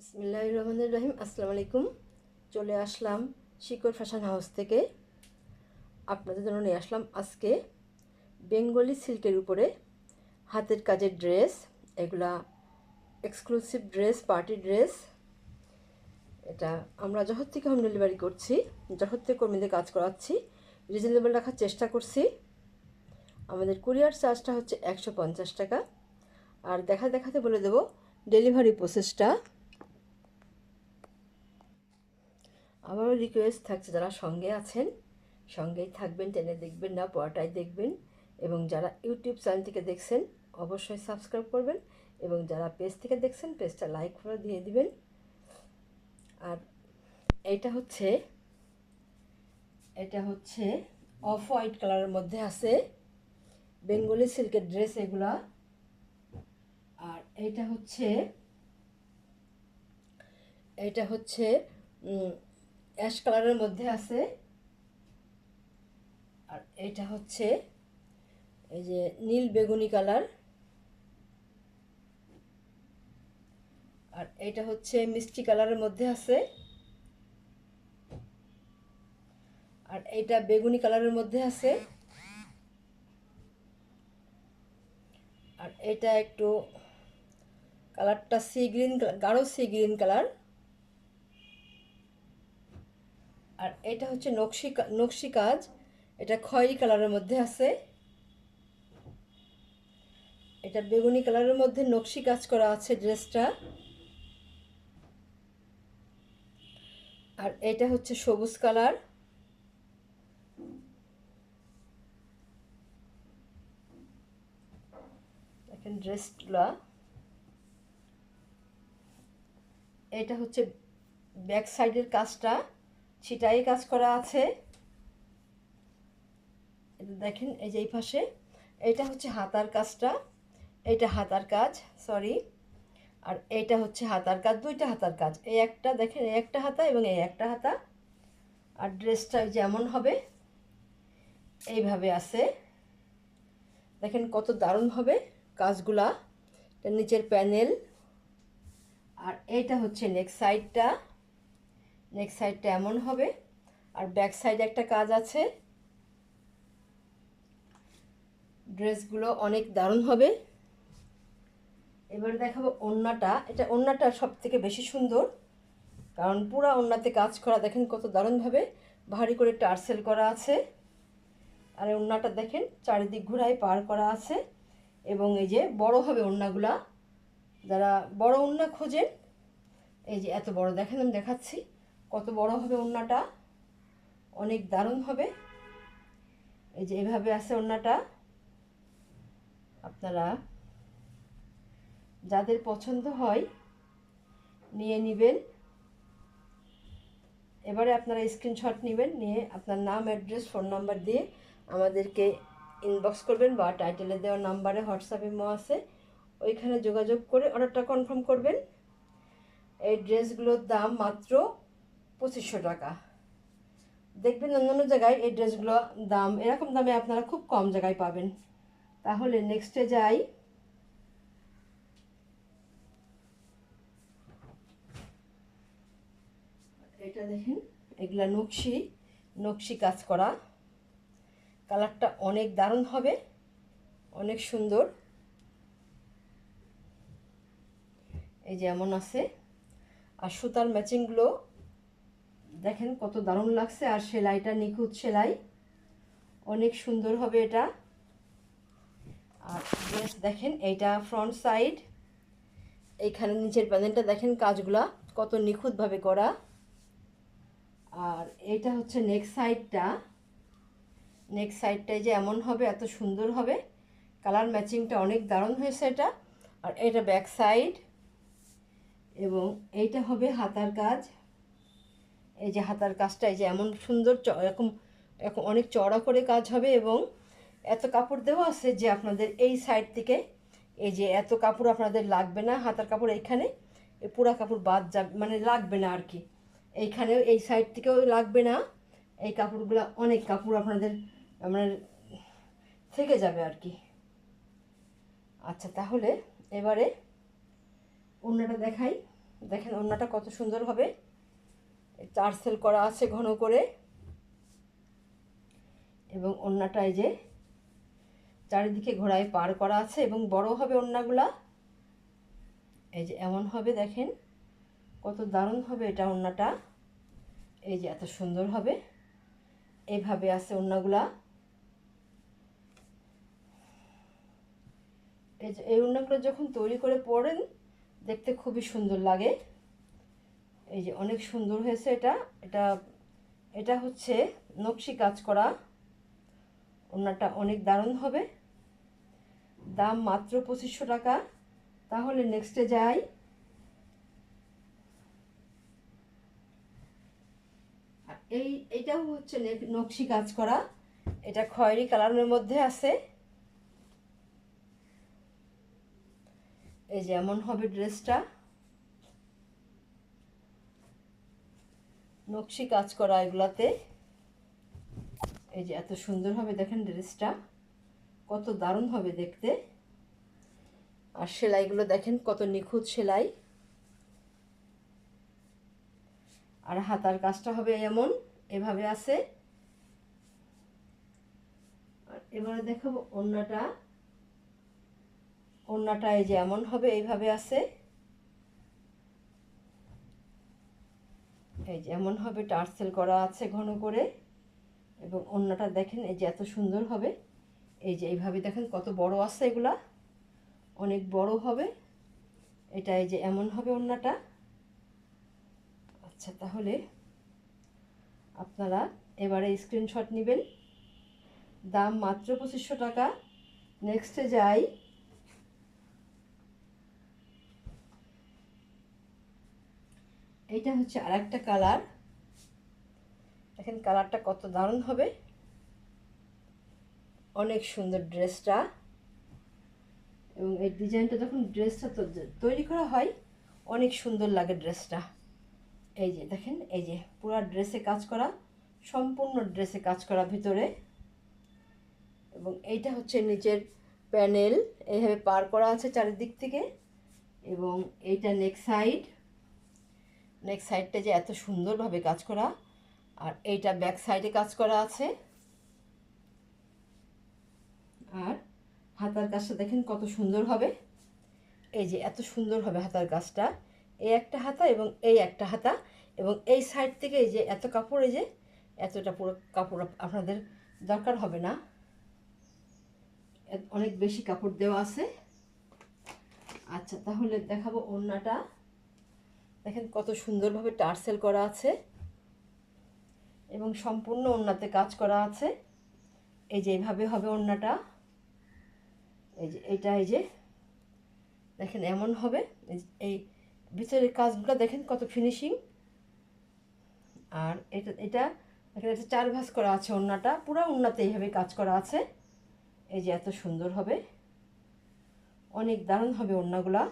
বিসমিল্লাহ রহমানুর রহিম, আসসালামু আলাইকুম। চলে আসলাম শিকড় ফ্যাশন হাউস থেকে। আপনাদের জন্য নিয়ে আসলাম আজকে বেঙ্গলি সিল্কের উপরে হাতের কাজের ড্রেস, এগুলা এক্সক্লুসিভ ড্রেস পার্টি ড্রেস। এটা আমরা জহর থেকে হোম ডেলিভারি করছি জহর থেকে কর্মীদের কাজ করাচ্ছি, রিজনেবল রাখার চেষ্টা করছি। আমাদের কুরিয়ার চার্জটা হচ্ছে একশো পঞ্চাশ টাকা। আর দেখা দেখাতে বলে দেব ডেলিভারি প্রসেসটা। আবারও রিকোয়েস্ট থাকছে, যারা সঙ্গে আছেন, সঙ্গেই থাকবেন, টেনে দেখবেন না, পড়াটাই দেখবেন। এবং যারা ইউটিউব চ্যানেল থেকে দেখছেন, অবশ্যই সাবস্ক্রাইব করবেন। এবং যারা পেজ থেকে দেখছেন পেজটা লাইক করে দিয়ে দিবেন। আর এটা হচ্ছে এটা হচ্ছে অফ হোয়াইট কালারের মধ্যে আছে বেঙ্গলি সিল্কের ড্রেস এগুলা। আর এটা হচ্ছে এটা হচ্ছে অ্যাশ কালারের মধ্যে আছে। আর এটা হচ্ছে এই যে নীল বেগুনি কালার। আর এটা হচ্ছে মিষ্টি কালারের মধ্যে আছে। আর এটা বেগুনি কালারের মধ্যে আছে। আর এটা একটু কালারটা সি গ্রিন, গাঢ় সি গ্রিন কালার। আর এটা হচ্ছে নকশি নকশি কাজ। এটা খয়েরি কালারের মধ্যে আছে। এটা বেগুনি কালারের মধ্যে নকশি কাজ করা আছে ড্রেসটা। আর এটা হচ্ছে সবুজ কালার। দেখেন ড্রেসগুলা। এটা হচ্ছে ব্যাক সাইডের কাজটা। ছিটাই কাজ করা আছে। দেখেন, এই যে এই পাশে। এটা হচ্ছে হাতার কাজটা। এটা হাতার কাজ সরি আর এইটা হচ্ছে হাতার কাজ, দুইটা হাতার কাজ। এই একটা, দেখেন, এই একটা হাতা এবং এই একটা হাতা। আর ড্রেসটা যেমন হবে, এইভাবে আছে। দেখেন কত দারুণ হবে কাজগুলা। নিচের প্যানেল। আর এইটা হচ্ছে নেক্সট সাইডটা নেক্সট সাইডটা এমন হবে। আর ব্যাক সাইডে একটা কাজ আছে। ড্রেসগুলো অনেক দারুণ হবে। এবার দেখাবো ওড়নাটা। এটা ওড়নাটা সব থেকে বেশি সুন্দর। কারণ পুরা ওড়নাতে কাজ করা দেখেন কত দারুণভাবে। ভারী করে টার্সেল করা আছে। আর এই ওড়নাটা দেখেন চারিদিক ঘোরায় পার করা আছে। এবং এই যে বড় হবে ওড়নাগুলা। যারা বড় ওড়না খোঁজেন, এই যে এত বড়, দেখেন আমি দেখাচ্ছি। কত বড় হবে ওড়নাটা? অনেক দারুণ হবে। এই যে এভাবে আছে ওড়নাটা। আপনারা যাদের পছন্দ হয় নিয়ে নেবেন। এবারে আপনারা স্ক্রিনশট নেবেন, নিয়ে আপনার নাম অ্যাড্রেস ফোন নাম্বার দিয়ে আমাদেরকে ইনবক্স করবেন বা টাইটেলে দেওয়া নাম্বারে হোয়াটসঅ্যাপে মো আছে। ওইখানে যোগাযোগ করে অর্ডারটা কনফার্ম করবেন। এই ড্রেসগুলোর দাম মাত্র পঁচিশশো টাকা। দেখবেন অন্যান্য জায়গায় এই ড্রেসগুলো দাম, এরকম দামে আপনারা খুব কম জায়গায় পাবেন। তাহলে নেক্সটে যাই। এটা দেখেন, এগুলা নকশি নকশি কাজ করা। কালারটা অনেক দারুণ হবে, অনেক সুন্দর। এই যেমন আছে। আর সুতার ম্যাচিংগুলো দেখেন কত দারুণ লাগছে, আর সেলাইটা নিখুঁত সেলাই। অনেক সুন্দর হবে এটা। আর দেখেন এইটা ফ্রন্ট সাইড। এইখানে নিচের প্যানেলটা দেখেন কাজগুলা কত নিখুঁতভাবে করা। আর এইটা হচ্ছে নেক্সট সাইডটা নেক্সট সাইডটাই যে এমন হবে, এত সুন্দর হবে। কালার ম্যাচিংটা অনেক দারুণ হয়েছে এটা। আর এটা ব্যাক সাইড এবং এইটা হবে হাতার কাজ। এই যে হাতার কাজটা, এই যে এমন সুন্দর এরকম এরকম অনেক চড়া করে কাজ হবে এবং এত কাপড় দেওয়া আছে যে আপনাদের এই সাইড থেকে, এই যে এত কাপড় আপনাদের লাগবে না হাতার কাপড় এইখানে এই পুরা কাপড় বাদ যাবে মানে লাগবে না আর কি। এইখানেও এই সাইড থেকেও লাগবে না, এই কাপড়গুলো অনেক কাপড় আপনাদের মানে থেকে যাবে আর কি। আচ্ছা তাহলে এবারে অন্যটা দেখাই। দেখেন ওড়নাটা কত সুন্দর হবে। চার্সেল করা আছে ঘন করে। এবং এই যে চারিদিকে ঘোড়ায় পার করা আছে এবং বড় হবে ওড়নাগুলা। এই যে এমন হবে, দেখেন কত দারুণ হবে এটা ওড়নাটা। এই যে এত সুন্দর হবে। এইভাবে আছে ওড়নাগুলা। এই যে এই ওড়নাগুলো যখন তৈরি করে পড়েন দেখতে খুবই সুন্দর লাগে। এই যে অনেক সুন্দর হয়েছে এটা। এটা এটা হচ্ছে নকশি কাজ করা। ওড়নাটা অনেক দারুণ হবে। দাম মাত্র পঁচিশশো টাকা। তাহলে নেক্সটে যাই। এই এইটাও হচ্ছে নকশি কাজ করা। এটা খয়েরি কালারের মধ্যে আছে। এই যে এমন হবে ড্রেসটা। নকশি কাজ করা এগুলাতে। এই যে এত সুন্দর হবে দেখেন ড্রেসটা, কত দারুণ হবে দেখতে। আর সেলাইগুলো দেখেন কত নিখুঁত সেলাই। আর হাতার কাজটা হবে এমন, এভাবে আছে। আর এবারে দেখাবো অন্যটা ওড়নাটা এই যে এমন হবে, এইভাবে আছে। এই যে এমন হবে টার্সেল করা আছে ঘন করে, এবং ওড়নাটা দেখেন এই যে এত সুন্দর হবে। এই যে এইভাবে দেখেন কত বড় আছে এগুলা, অনেক বড় হবে। এটা এই যে এমন হবে ওড়নাটা আচ্ছা তাহলে আপনারা এবারে স্ক্রিনশট নেবেন। দাম মাত্র পঁচিশশো টাকা। নেক্সটে যাই। এইটা হচ্ছে আর একটা কালার। দেখেন কালারটা কত দারুণ হবে। অনেক সুন্দর ড্রেসটা। এবং এই ডিজাইনটা যখন ড্রেসটা তৈরি করা হয়, অনেক সুন্দর লাগে ড্রেসটা। এই যে, দেখেন, এই যে, পুরো ড্রেসে কাজ করা, সম্পূর্ণ ড্রেসে কাজ করা ভিতরে। এবং এইটা হচ্ছে নিচের প্যানেল, এইভাবে পার করা আছে চারিদিক থেকে। এবং এইটা নেক সাইড। নেক সাইডটা যে এত সুন্দরভাবে কাজ করা, আর এইটা ব্যাক সাইডে কাজ করা আছে। আর হাতার কাজটা দেখেন কত সুন্দর হবে। এই যে এত সুন্দর হবে হাতার কাজটা। এই একটা হাতা এবং এই একটা হাতা এবং এই সাইড থেকে এই যে এত কাপড়, এই যে এতটা পুরো কাপড় আপনাদের দরকার হবে না। অনেক বেশি কাপড় দেওয়া আছে। আচ্ছা তাহলে দেখাবো ওড়নাটা। দেখেন কত সুন্দরভাবে টার্সেল করা আছে এবং সম্পূর্ণ ওড়নাতে কাজ করা আছে। এই যে এইভাবে হবে ওড়নাটা। এই যে, এটা এই যে, দেখেন এমন হবে। এই ভিতরের কাজগুলো দেখেন কত ফিনিশিং আর এটা এটা দেখেন এটা চার ভাস করা আছে ওড়নাটা। পুরো ওড়নাতে এইভাবে কাজ করা আছে। এই যে এত সুন্দর হবে। অনেক দারুণ হবে ওড়নাগুলা।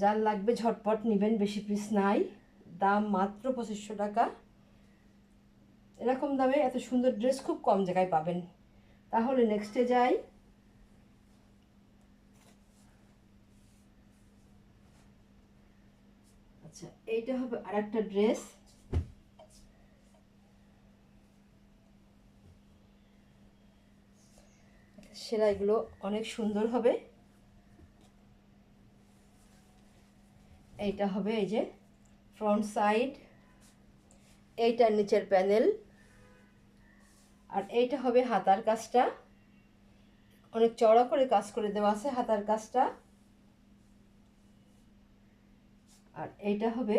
যার লাগবে ঝটপট নেবেন, বেশি পিস নাই। দাম মাত্র পঁচিশশো টাকা। এরকম দামে এত সুন্দর ড্রেস খুব কম জায়গায় পাবেন। তাহলে নেক্সটে যাই। আচ্ছা এইটা হবে আর একটা ড্রেস সেলাইগুলো অনেক সুন্দর হবে। এইটা হবে এই যে ফ্রন্ট সাইড এইটার নিচের প্যানেল আর এইটা হবে হাতার কাজটা। অনেক চড়া করে কাজ করে দেওয়া আছে হাতার কাজটা। আর এইটা হবে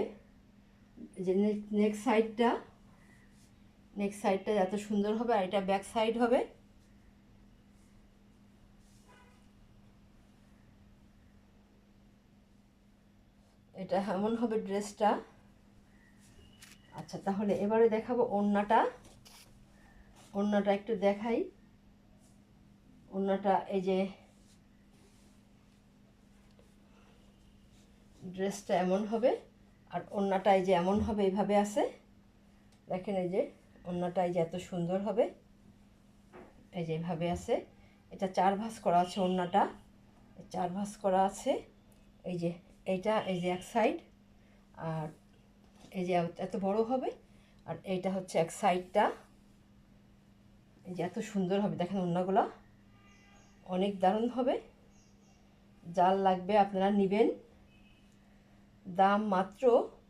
যে নেক সাইডটা নেক সাইডটা এত সুন্দর হবে আর এটা ব্যাক সাইড হবে। এটা এমন হবে ড্রেসটা। আচ্ছা তাহলে এবারে দেখাবো ওড়নাটা। ওড়নাটা একটু দেখাই। ওড়নাটা এই যে ড্রেসটা এমন হবে, আর ওড়নাটা এই যে এমন হবে, এইভাবে আছে। দেখেন এই যে ওড়নাটা এই যে এত সুন্দর হবে। এই যে এইভাবে আছে। এটা চার ভাঁজ করা আছে ওড়নাটা। চার ভাঁজ করা আছে। এই যে এইটা এই যে এক সাইড আর এই যে এত বড় হবে, আর এইটা হচ্ছে এক সাইডটা এই যে এত সুন্দর হবে, দেখেন অন্যগুলো অনেক দারুণ হবে। জাল লাগবে আপনারা নেবেন। দাম মাত্র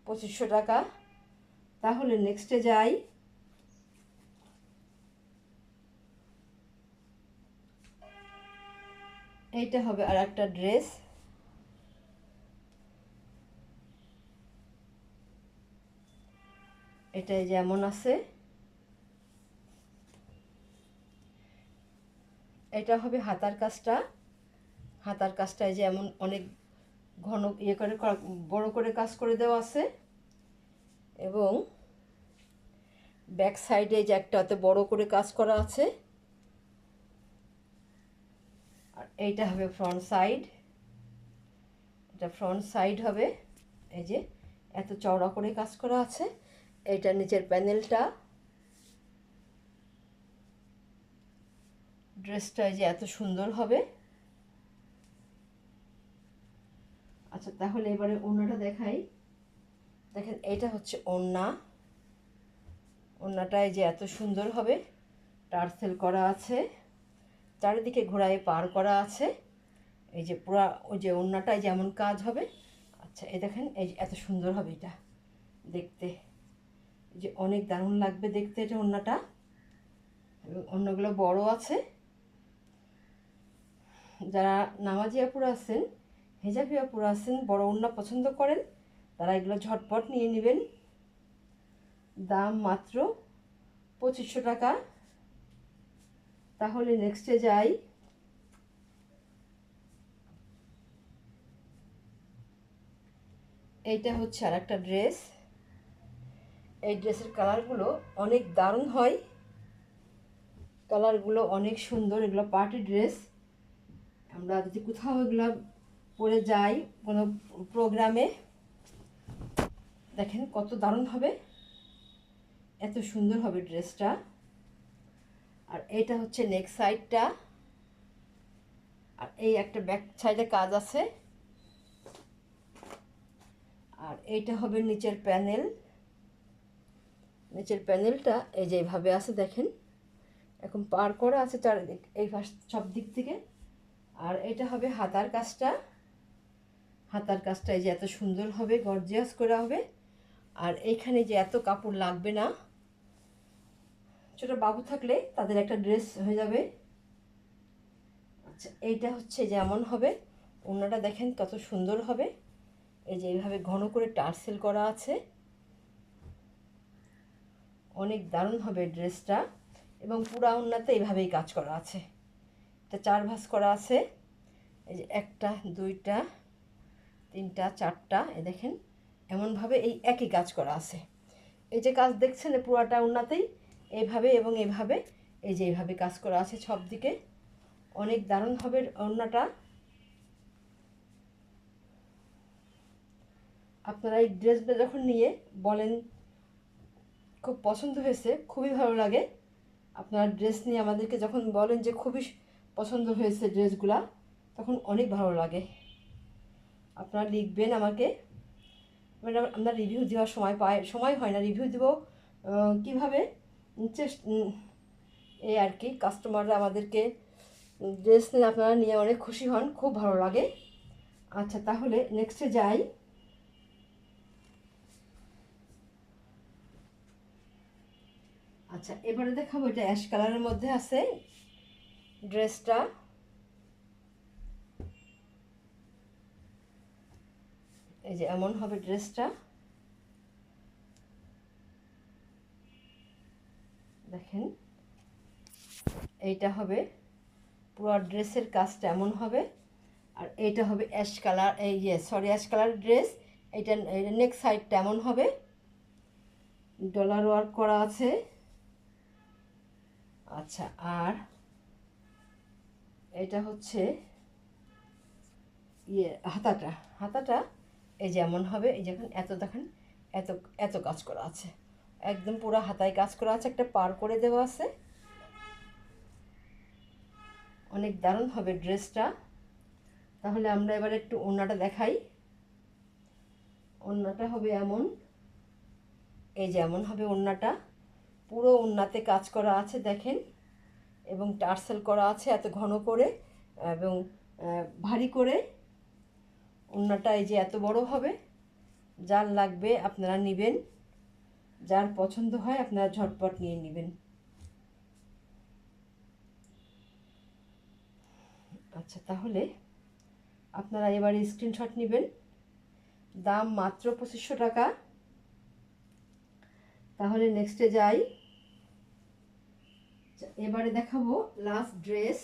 পঁচিশশো টাকা। তাহলে নেক্সটে যাই। এইটা হবে আর একটা ড্রেস এটাই যেমন আছে। এটা হবে হাতার কাজটা। হাতার কাজটা এই যে এমন অনেক ঘন ইয়ে করে বড় করে কাজ করে দেওয়া আছে। এবং ব্যাক সাইডে যে একটা অত বড় করে কাজ করা আছে। আর এইটা হবে ফ্রন্ট সাইড। এটা ফ্রন্ট সাইড হবে। এই যে এত চওড়া করে কাজ করা আছে। এইটা নিচের প্যানেলটা। ড্রেসটা যে এত সুন্দর হবে। আচ্ছা তাহলে এবারে ওড়নাটা দেখাই। দেখেন এইটা হচ্ছে ওড়না। ওড়নাটায় যে এত সুন্দর হবে। টার্সেল করা আছে। চারিদিকে ঘোড়ায় পার করা আছে। এই যে পুরা, ওই যে ওড়নাটায় যেমন কাজ হবে। আচ্ছা এই দেখেন, এই এত সুন্দর হবে এটা। দেখতে। যে অনেক দারুণ লাগবে দেখতে এটা ওড়নাটা। অন্যগুলো বড় আছে। যারা নামাজিয়া পুরো আছেন হেজাবিয়া পুরো আছেন, বড় ওড়না পছন্দ করেন, তারা এগুলো ঝটপট নিয়ে নেবেন। দাম মাত্র পঁচিশশো টাকা। তাহলে নেক্সটে যাই। এইটা হচ্ছে আর একটা ড্রেস এই ড্রেসের কালারগুলো অনেক দারুণ হয়। কালারগুলো অনেক সুন্দর, এগুলো পার্টি ড্রেস। আমরা যদি কোথাও এগুলো পরে যাই কোনো প্রোগ্রামে, দেখেন কত দারুণ হবে। এত সুন্দর হবে ড্রেসটা। আর এইটা হচ্ছে নেক সাইডটা। আর এই একটা ব্যাক সাইডে কাজ আছে। আর এইটা হবে নিচের প্যানেল। নিচের প্যানেলটা এই যে এইভাবে আছে দেখেন। এখন পার করা আছে চারিদিক, এই পাশ সব দিক থেকে। আর এটা হবে হাতার কাজটা। হাতার কাজটা এই যে এত সুন্দর হবে, গর্জিয়াস করা হবে। আর এইখানে যে এত কাপড় লাগবে না, ছোটো বাবু থাকলে তাদের একটা ড্রেস হয়ে যাবে। আচ্ছা এইটা হচ্ছে যেমন হবে অন্যটা দেখেন কত সুন্দর হবে। এই যে এইভাবে ঘন করে টার্সেল করা আছে। অনেক দারুণ হবে ড্রেসটা এবং পুরা উন্নাতে এইভাবেই কাজ করা আছে। এটা চার ভাঁজ করা আছে। এই যে একটা, দুইটা, তিনটা, চারটা, এ দেখেন, এমনভাবে এই একই কাজ করা আছে। এই যে কাজ দেখছেন পুরাটা উন্নাতেই এইভাবে এবং এইভাবে এই যে এইভাবে কাজ করা আছে সব দিকে। অনেক দারুণ হবে ওড়নাটা আপনারা এই ড্রেসটা যখন নিয়ে বলেন খুব পছন্দ হয়েছে, খুবই ভালো লাগে। আপনার ড্রেস নিয়ে আমাদেরকে যখন বলেন যে খুবই পছন্দ হয়েছে ড্রেসগুলা তখন অনেক ভালো লাগে। আপনারা লিখবেন আমাকে। ম্যাডাম, আমরা রিভিউ দেওয়ার সময় পাই, সময় হয় না। রিভিউ দেবো কীভাবে? এই আর কি কাস্টমাররা আমাদেরকে ড্রেস নিয়ে আপনারা নিয়ে অনেক খুশি হন, খুব ভালো লাগে। আচ্ছা তাহলে নেক্সটে যাই। আচ্ছা এবারে দেখাবো এটা অ্যাশ কালারের মধ্যে আছে ড্রেসটা। এই যে এমন হবে ড্রেসটা। দেখেন, এইটা হবে পুরো ড্রেসের কাজটা এমন হবে। আর এইটা হবে অ্যাশ কালার, এই ইয়ে সরি, অ্যাশ কালার ড্রেস। এইটা নেক সাইডটা এমন হবে। ডলার ওয়ার্ক করা আছে। আচ্ছা আর এটা হচ্ছে ইয়ে হাতাটা। হাতাটা এই যেমন হবে, এই যখন এত দেখেন, এত এত কাজ করা আছে। একদম পুরো হাতায় কাজ করা আছে, একটা পার করে দেওয়া আছে। অনেক দারুণ হবে ড্রেসটা। তাহলে আমরা এবার একটু ওনাটা দেখাই। ওড়নাটা হবে এমন, এই যে এমন হবে ওড়নাটা। পুরো ওড়নাতে কাজ করা আছে, দেখেন। এবং টার্সেল করা আছে এত ঘন করে, এবং ভারী করে। ওড়নাটা এই যে এত বড় হবে, যার লাগবে আপনারা নেবেন। যার পছন্দ হয় আপনারা ঝটপট নিয়ে নেবেন। আচ্ছা তাহলে আপনারা এবারে স্ক্রিনশট নেবেন। দাম মাত্র পঁচিশশো টাকা। তাহলে নেক্সটে যাই। আচ্ছা, এবারে দেখাবো লাস্ট ড্রেস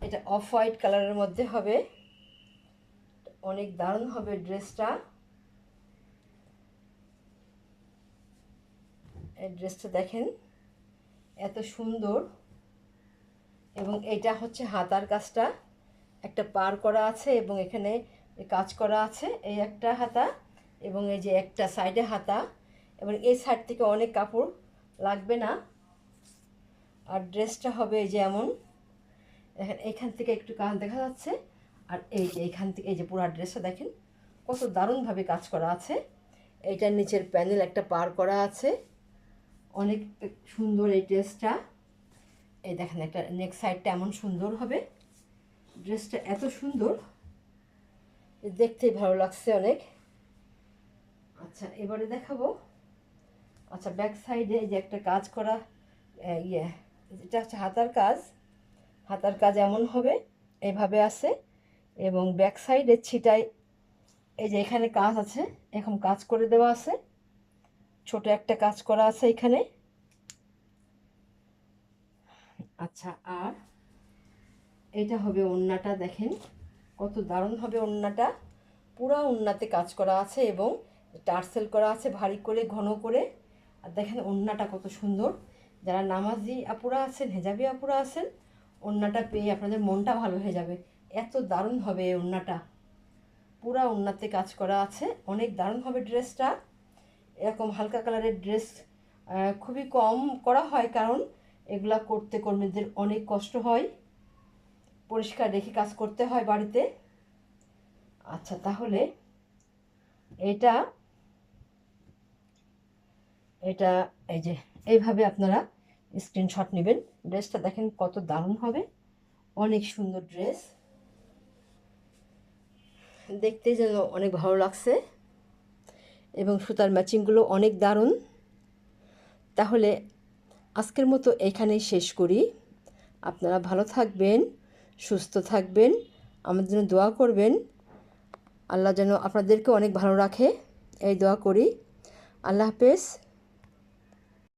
এটা অফ হোয়াইট কালারের মধ্যে হবে। অনেক দারুণ হবে ড্রেসটা এই ড্রেসটা দেখেন এত সুন্দর। এবং এটা হচ্ছে হাতার কাজটা। একটা পার করা আছে এবং এখানে কাজ করা আছে এই একটা হাতা এবং এই যে একটা সাইডে হাতা। এবং এই সাইড থেকে অনেক কাপড় লাগবে না। আর ড্রেসটা হবে এই যে এমন। দেখেন, এখান থেকে একটু কাজ দেখা যাচ্ছে। আর এই যে এখান থেকে, এই যে পুরো ড্রেসটা দেখেন, কত দারুণভাবে কাজ করা আছে। এইটার নিচের প্যানেল একটা পার করা আছে। অনেক সুন্দর এই ড্রেসটা এই দেখেন, একটা নেক সাইডটা এমন সুন্দর হবে। ড্রেসটা এত সুন্দর। দেখতেই ভালো লাগছে অনেক। আচ্ছা এবারে দেখাবো। আচ্ছা ব্যাক সাইডে এই যে একটা কাজ করা ইয়ে এটা হচ্ছে হাতার কাজ। হাতার কাজ এমন হবে, এভাবে আছে এবং ব্যাক সাইডে ছিটাই এই যে এখানে কাজ আছে, এখন কাজ করে দেওয়া আছে। ছোট একটা কাজ করা আছে এখানে। আচ্ছা আর এটা হবে ওড়নাটা দেখেন। কত দারুণ হবে ওড়নাটা পুরো ওড়নাতে কাজ করা আছে এবং টার্সেল করা আছে ভারী করে, ঘন করে। আর দেখেন ওড়নাটা কত সুন্দর। যারা নামাজি আপুরা আছেন, হেজাবি আপুরা আছেন ওড়নাটা পেয়ে আপনাদের মনটা ভালো হয়ে যাবে। এত দারুণ হবে এই ওড়নাটা পুরা ওড়নাতে কাজ করা আছে। অনেক দারুণ হবে ড্রেসটা। এরকম হালকা কালারের ড্রেস খুবই কম করা হয় কারণ এগুলা করতে কর্মীদের অনেক কষ্ট হয়। পরিষ্কার রেখে কাজ করতে হয় বাড়িতে। আচ্ছা তাহলে এটা এটা এই যে, এইভাবে আপনারা স্ক্রিনশট নেবেন। ড্রেসটা দেখেন কত দারুণ হবে। অনেক সুন্দর ড্রেস। দেখতে যেন অনেক ভালো লাগছে। এবং সুতার ম্যাচিংগুলো অনেক দারুণ। তাহলে আজকের মতো এখানেই শেষ করি। আপনারা ভালো থাকবেন, সুস্থ থাকবেন, আমার জন্য দোয়া করবেন। আল্লাহ যেন আপনাদেরকে অনেক ভালো রাখে। এই দোয়া করি। আল্লাহ হাফেজ।